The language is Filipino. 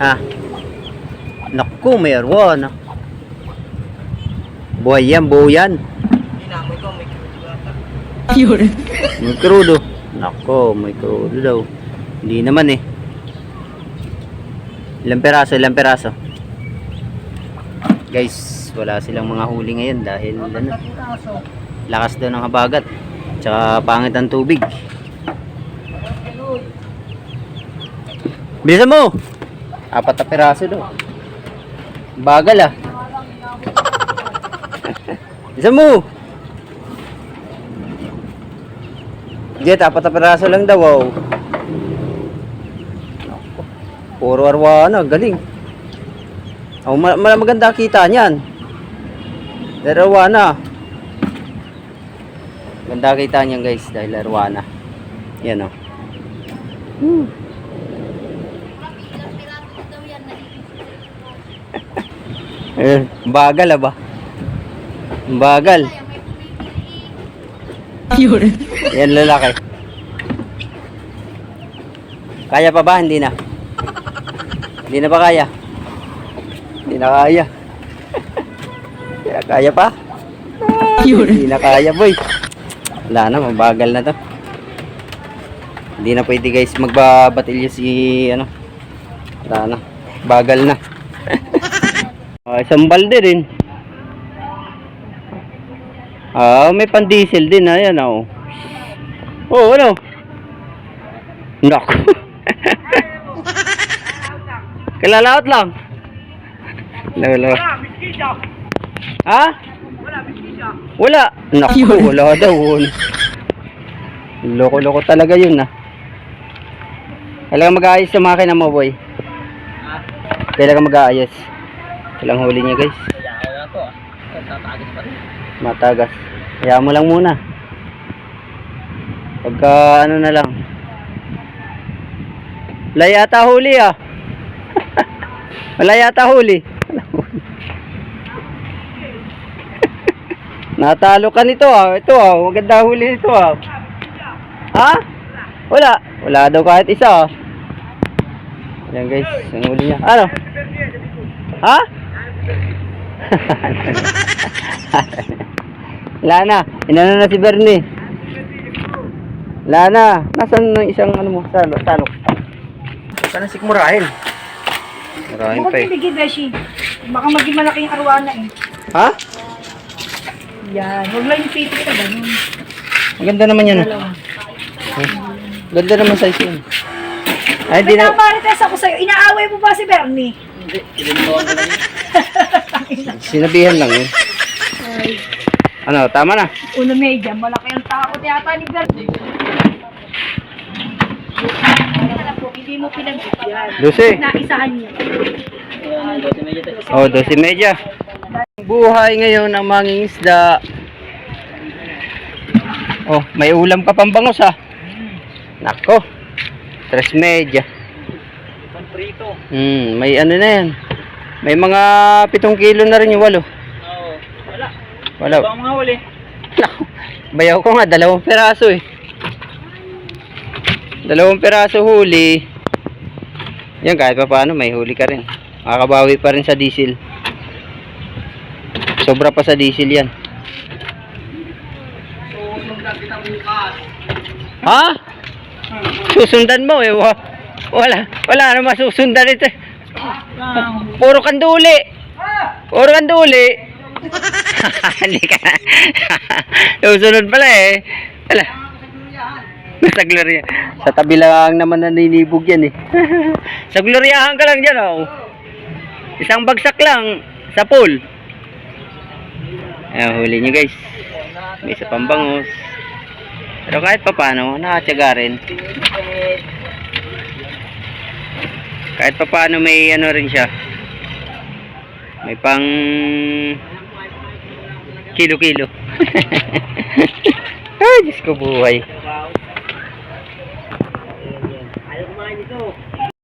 Ha? Naku, may arwana. Buhay yan, buo yan. Inamoy ko, may kulata. May crudo. Nako, may crudo daw. Hindi naman eh. Ilang peraso, ilang peraso. Guys, wala silang mga huli ngayon dahil ano, Kaso, lakas daw ng habagat. Tsaka pangit ang tubig. Bilisan mo! Apat na peraso daw. Bagal ah. Bilisan mo! Jet, apat na peraso lang daw. Wow. Puro arwana, galing. Oh, ma ma- maganda kita niyan. Pero arwana. Ganda kita niyan guys dahil arwana. Yan oh. Hmm. Eh, bagal ba? Bagal. Yan lalaki. Kaya pa ba? Hindi na. Hindi na ba kaya? Hindi na kaya. Kaya kaya pa? Hindi na kaya boy. Wala na, mabagal na to. Hindi na pwede guys magbabatilyo si ano. Wala na. Bagal na. Ah, isang balde rin. Ah, may pan-diesel din. Ayan, oh. Oh, ano? Naku. Kalalaot lang. Lalo. Ha? Wala. Naku, wala daw. Loko-loko talaga yun, ah. Kailangan mag-aayos sa makina mo, boy. Kailangan mag-aayos. Walang huli niya, guys. kaya ako. Matagas. Kaya mo lang muna. Pagka ano na lang. Wala yata huli ah. Wala yata huli. Natalo ka nito ah. Ito ah. Maganda huli nito ah. Ha? Wala. Wala daw kahit isa ah. Yan guys. Ang huli niya. Ano? Ha? Wala na. Inano na si Bernie. Wala na. Nasaan yung isang ano mo? Salo, salo. Saan ang sikmurahin? Murahin pa Bukod eh. pinigil, Beshi. Baka maging malaki yung arwana eh. Ha? Yan. Huwag lang yung pitik ka ganun. Maganda naman yan. Dalawa. Ganda naman size yun. Ay, di May na. namarites ako sa'yo. Inaaway mo ba si Bernie? Hindi, ilintuan ko lang yun. Sinabihan lang yun. Ay, Ano, tama na. una medya. Malaki ang takot yata ni po, hindi mo pinagbigyan. Lucy. Naisahan niya. Oh, 12 media. Buhay ngayon ang mangingisda. Oh, may ulam ka pang bangus ha. Nako. Tres media. Panprito. Hmm, may ano na yan. May mga pitong kilo na rin yung walo. Oo. Wala. Wala. Ibang mga huli. Naku, Bayaw ko nga, dalawang peraso eh. Dalawang peraso huli. Yan, kahit pa paano, may huli ka rin. Makakabawi pa rin sa diesel. Sobra pa sa diesel yan. Susundan kita bukas. Ha? Susundan mo eh. Wa- Wala, wala na masusundan ito. eh. Puro kanduli. Puro kanduli. Hindi ka. Susunod pala eh. Wala. Sa Gloria. Sa tabi lang naman naninibog yan eh. sa Gloriahan ka lang dyan oh. Isang bagsak lang sa pool. Ayan, huli nyo guys. May isa pang bangus. Pero kahit pa paano, nakatyaga rin. Kahit pa paano may ano rin siya. May pang kilo-kilo. Ay, Diyos ko buhay.